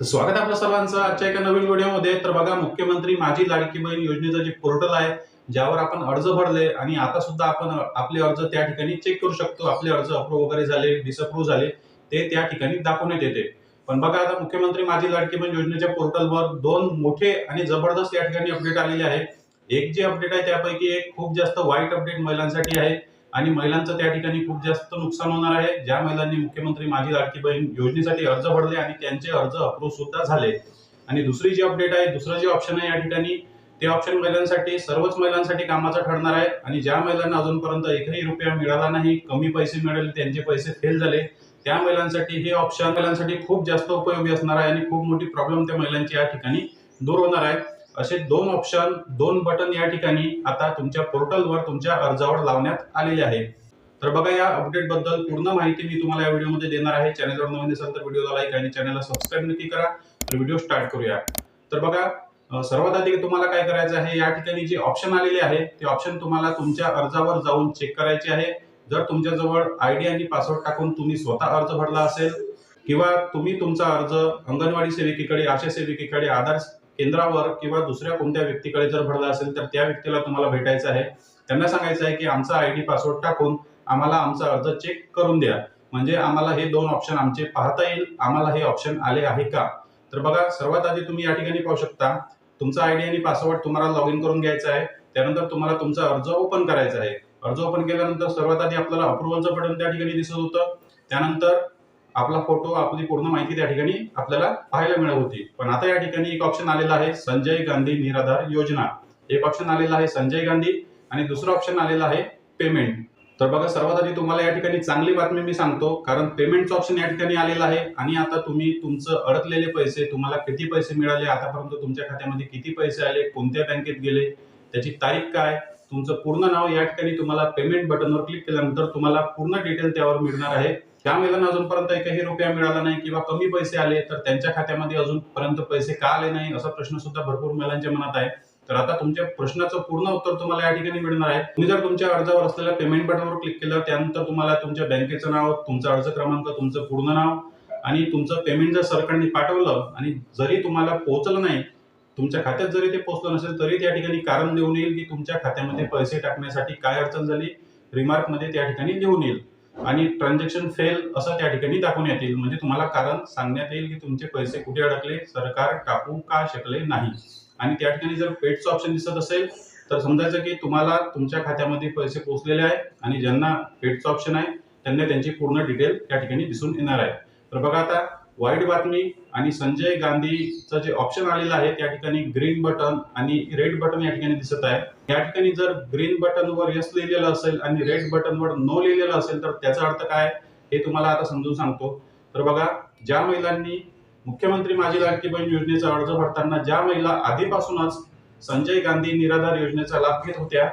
तर स्वागत आपल्या सर्वांचं. आजच्या एका नवीन व्हिडिओमध्ये. तर बघा मुख्यमंत्री माझी लाडकी बहीण योजनेचं जे पोर्टल आहे ज्यावर आपण अर्ज भरले आणि आता सुद्धा आपण आपले अर्ज त्या ठिकाणी चेक करू शकतो. आपले अर्ज अप्रूव्ह वगैरे झाले डिसअप्रूव्ह झाले ते त्या ठिकाणी दाखवण्यात येते. पण बघा आता मुख्यमंत्री माझी लाडकी बहीण योजनेच्या पोर्टलवर दोन मोठे आणि जबरदस्त या ठिकाणी अपडेट आलेले आहे. एक जे अपडेट आहे त्यापैकी एक खूप जास्त वाईट अपडेट महिलांसाठी आहे. आणि महिलांचं त्या ठिकाणी खूप जास्त नुकसान होणार आहे. ज्या महिलांनी मुख्यमंत्री माझी लाडकी बहीण योजनेसाठी अर्ज भरले आणि त्यांचे अर्ज अप्रूव्ह सुद्धा झाले. आणि दुसरी जी अपडेट आहे दुसरं जे ऑप्शन आहे या ठिकाणी ते ऑप्शन महिलांसाठी सर्वच महिलांसाठी कामाचं ठरणार आहे. आणि ज्या महिलांना अजूनपर्यंत एकही रुपया मिळाला नाही कमी पैसे मिळाले त्यांचे पैसे फेल झाले त्या महिलांसाठी हे ऑप्शन महिलांसाठी खूप जास्त उपयोगी असणार आहे आणि खूप मोठी प्रॉब्लेम त्या महिलांची या ठिकाणी दूर होणार आहे. असे दोन ऑप्शन दोन बटन या ठिकाणी आता तुमच्या पोर्टलवर तुमच्या अर्जावर लावण्यात आलेले आहे. तर बघा या अपडेटबद्दल पूर्ण माहिती मी तुम्हाला या व्हिडिओमध्ये देणार आहे. चॅनलवर नवीन असाल तर व्हिडिओला लाईक आणि चॅनलला सबस्क्राईब नक्की करा. तर व्हिडिओ स्टार्ट करूया. तर बघा सर्वात आधी तुम्हाला काय करायचं आहे या ठिकाणी जे ऑप्शन आलेले आहे ते ऑप्शन तुम्हाला तुमच्या अर्जावर जाऊन चेक करायचे आहे. जर तुमच्याजवळ आय डी आणि पासवर्ड टाकून तुम्ही स्वतः अर्ज भरला असेल किंवा तुम्ही तुमचा अर्ज अंगणवाडी सेविकेकडे आशा सेविकेकडे आधार केंद्रावर किंवा दुसऱ्या कोणत्या व्यक्तीकडे जर भरला असेल तर त्या व्यक्तीला तुम्हाला भेटायचं आहे. त्यांना सांगायचं आहे की आमचा आय डी पासवर्ड टाकून आम्हाला आमचा अर्ज चेक करून द्या. म्हणजे आम्हाला हे दोन ऑप्शन आमचे पाहता येईल. आम्हाला हे ऑप्शन आले आहे का? तर बघा सर्वात आधी तुम्ही या ठिकाणी पाहू शकता. तुमचा आय डी आणि पासवर्ड तुम्हाला लॉग इन करून घ्यायचा आहे. त्यानंतर तुम्हाला तुमचा अर्ज ओपन करायचा आहे. अर्ज ओपन केल्यानंतर सर्वात आधी आपल्याला अप्रुव्हलचं बटन त्या ठिकाणी दिसत होतं. त्यानंतर आपला फोटो आपली पूर्ण माहिती त्या ठिकाणी आपल्याला पाहायला मिळत होती. पण आता या ठिकाणी एक ऑप्शन आलेला आहे संजय गांधी निराधार योजना. एक ऑप्शन आलेला आहे संजय गांधी. आणि दुसरं ऑप्शन आलेलं आहे पेमेंट तर बघा सर्वात आधी तुम्हाला या ठिकाणी चांगली बातमी मी सांगतो. कारण पेमेंटचं ऑप्शन या ठिकाणी आलेलं आहे. आणि आता तुम्ही तुमचं अडकलेले पैसे तुम्हाला किती पैसे मिळाले आतापर्यंत तुमच्या खात्यामध्ये किती पैसे आले कोणत्या बँकेत गेले त्याची तारीख काय तुमचं पूर्ण नाव या ठिकाणी तुम्हाला पेमेंट बटनवर क्लिक केल्यानंतर तुम्हाला पूर्ण डिटेल त्यावर मिळणार आहे. त्या महिलांना अजूनपर्यंत एकही रुपया मिळाला नाही किंवा कमी पैसे आले तर त्यांच्या खात्यामध्ये अजूनपर्यंत पैसे का आले नाही असा प्रश्न सुद्धा भरपूर महिलांच्या मनात आहे. तर आता तुमच्या प्रश्नाचं पूर्ण उत्तर तुम्हाला या ठिकाणी मिळणार आहे. तुम्ही जर तुमच्या अर्जावर असलेल्या पेमेंट बटनवर क्लिक केलं त्यानंतर तुम्हाला तुमच्या बँकेचं नाव तुमचा अर्ज क्रमांक तुमचं पूर्ण नाव आणि तुमचं पेमेंट जर सरकारने पाठवलं आणि जरी तुम्हाला पोहोचलं नाही तुमच्या खात्यात जरी ते पोहोचलं नसेल तरी त्या ठिकाणी कारण देऊन येईल की तुमच्या खात्यामध्ये पैसे टाकण्यासाठी काय अडचण झाली रिमार्कमध्ये त्या ठिकाणी लिहून येईल. आणि ट्रान्झॅक्शन फेल असं त्या ठिकाणी दाखवून येतील. म्हणजे तुम्हाला कारण सांगण्यात येईल की तुमचे पैसे कुठे अडकले सरकार टाकू का शकले नाही. आणि त्या ठिकाणी जर पेडचं ऑप्शन दिसत असेल तर समजायचं की तुम्हाला तुमच्या खात्यामध्ये पैसे पोहोचलेले आहे आणि ज्यांना पेडचं ऑप्शन आहे त्यांना त्यांची पूर्ण डिटेल त्या ठिकाणी दिसून येणार आहे. तर बघा आता वाईट बातमी आणि संजय गांधीचं जे ऑप्शन आलेलं आहे त्या ठिकाणी ग्रीन बटन आणि रेड बटन या ठिकाणी दिसत आहे. या ठिकाणी जर ग्रीन बटनवर यस लिहिलेलं असेल आणि रेड बटनवर नो लिहिलेलं असेल तर त्याचा अर्थ काय? हे तुम्हाला आता समजून सांगतो. तर बघा ज्या महिलांनी मुख्यमंत्री माझी लाडकी बहीण योजनेचा अर्ज भरताना ज्या महिला आधीपासूनच संजय गांधी निराधार योजनेचा लाभ घेत होत्या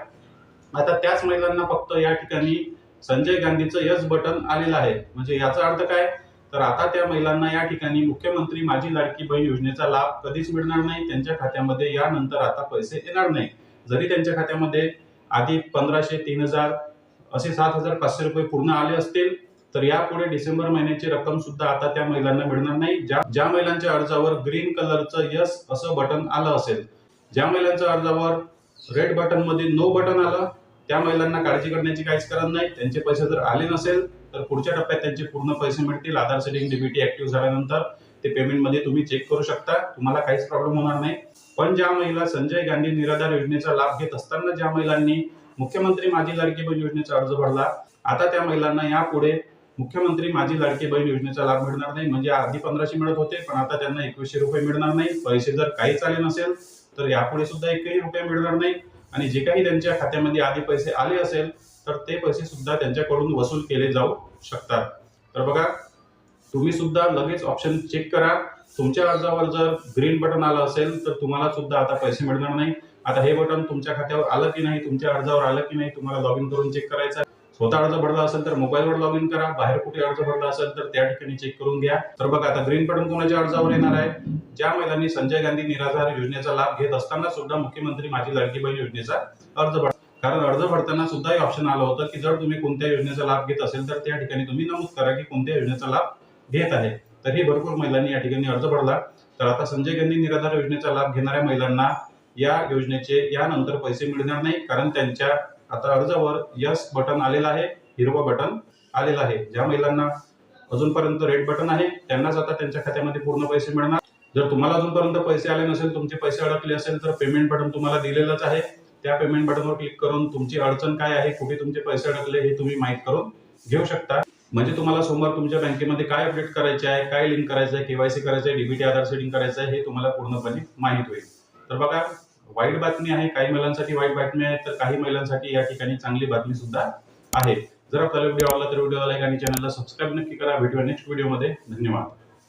आता त्याच महिलांना फक्त या ठिकाणी संजय गांधीचं यस बटन आलेलं आहे. म्हणजे याचा अर्थ काय? तर आता त्या महिलांना या ठिकाणी मुख्यमंत्री माझी लाडकी बहीण योजनेचा लाभ कधीच मिळणार नाही त्यांच्या खात्यामध्ये यानंतर आता पैसे येणार नाही. जरी त्यांच्या खात्यामध्ये आधी पंधराशे तीन हजार असे सात हजार पाचशे रुपये पूर्ण आले असतील तर यापुढे डिसेंबर महिन्याची रक्कम सुद्धा आता त्या महिलांना मिळणार नाही. ज्या ज्या महिलांच्या अर्जावर ग्रीन कलरचं यस असं बटन आलं असेल ज्या महिलांच्या अर्जावर रेड बटनमध्ये नो बटन आलं त्या महिलांना काळजी करण्याची काहीच कारण नाही. त्यांचे पैसे जर आले नसेल तर पुढच्या टप्प्यात त्यांचे पूर्ण पैसे मिळतील. आधार सेटिंग डीबीटी ऍक्टिव्ह झाल्यानंतर ते पेमेंटमध्ये तुम्ही चेक करू शकता. तुम्हाला काहीच प्रॉब्लेम होणार नाही. पण ज्या महिला संजय गांधी निराधार योजनेचा लाभ घेत असताना ज्या महिलांनी मुख्यमंत्री माझी लाडकी बहीण योजनेचा अर्ज भरला आता त्या महिलांना यापुढे मुख्यमंत्री माझी लाडकी बहीण योजनेचा लाभ मिळणार नाही. म्हणजे आधी पंधराशे मिळत होते पण आता त्यांना एकवीसशे रुपये मिळणार नाही. पैसे जर काहीच आले नसेल तर यापुढे सुद्धा एकही रुपये मिळणार नाही. आणि जे काही त्यांच्या खात्यामध्ये आधी पैसे आले असेल तर ते पैसे सुद्धा त्यांच्याकडून वसूल केले जाऊ शकतात. तर बघा तुम्ही सुद्धा लगेच ऑप्शन चेक करा. तुमच्या अर्जावर जर ग्रीन बटन आलं असेल तर तुम्हाला सुद्धा आता पैसे मिळणार नाही. आता हे बटन तुमच्या खात्यावर आलं की नाही तुमच्या अर्जावर आलं की नाही तुम्हाला लॉग इन करून चेक करायचं स्वतः अर्ज भरला असेल तर मोबाईलवर लॉग इन करा. बाहेर कुठे अर्ज भरला असेल तर त्या ठिकाणी चेक करून घ्या. तर बघा आता ग्रीन बटन कोणाच्या अर्जावर येणार आहे? ज्या महिलांनी संजय गांधी निराधार योजनेचा लाभ घेत असताना सुद्धा मुख्यमंत्री माझी लाडकी बहीण योजनेचा अर्ज भरला. कारण अर्ज भरताना सुद्धा हे ऑप्शन आलं होतं की जर तुम्ही कोणत्या योजनेचा लाभ घेत असेल तर त्या ठिकाणी तुम्ही नमूद करा की कोणत्या योजनेचा लाभ घेत आहे. तरी भरपूर महिलांनी या ठिकाणी अर्ज भरला. तर आता संजय गांधी निराधार योजनेचा लाभ घेणाऱ्या महिलांना या योजनेचे यानंतर पैसे मिळणार नाही कारण त्यांच्या आता अर्जावर यस बटन आलेलं आहे हिरवं बटन आलेलं आहे. ज्या महिलांना अजूनपर्यंत रेड बटन आहे त्यांनाच आता त्यांच्या खात्यामध्ये पूर्ण पैसे मिळणार. जर तुम्हाला अजूनपर्यंत पैसे आले नसेल तुमचे पैसे अडकले असेल तर पेमेंट बटन तुम्हाला दिलेलंच आहे. त्या पेमेंट बटनवर क्लिक करून तुमची अडचण काय आहे कुठे तुमचे पैसे अडकले हे तुम्ही माहीत करून घेऊ शकता. म्हणजे तुम्हाला सोमवार तुमच्या बँकेमध्ये काय अपडेट करायचे आहे काय लिंक करायचं आहे केवायसी करायचं आहे डीबीटी आधार सेटिंग करायचं आहे हे तुम्हाला पूर्णपणे माहीत होईल. तर बघा वाईट बातमी आहे काही महिलांसाठी वाईट बातमी आहे तर काही महिलांसाठी या ठिकाणी चांगली बातमी सुद्धा आहे. जर आपल्याला व्हिडिओ आवडला तर व्हिडिओला लाईक आणि चॅनलला सबस्क्राईब नक्की करा. भेटूया नेक्स्ट व्हिडिओमध्ये धन्यवाद.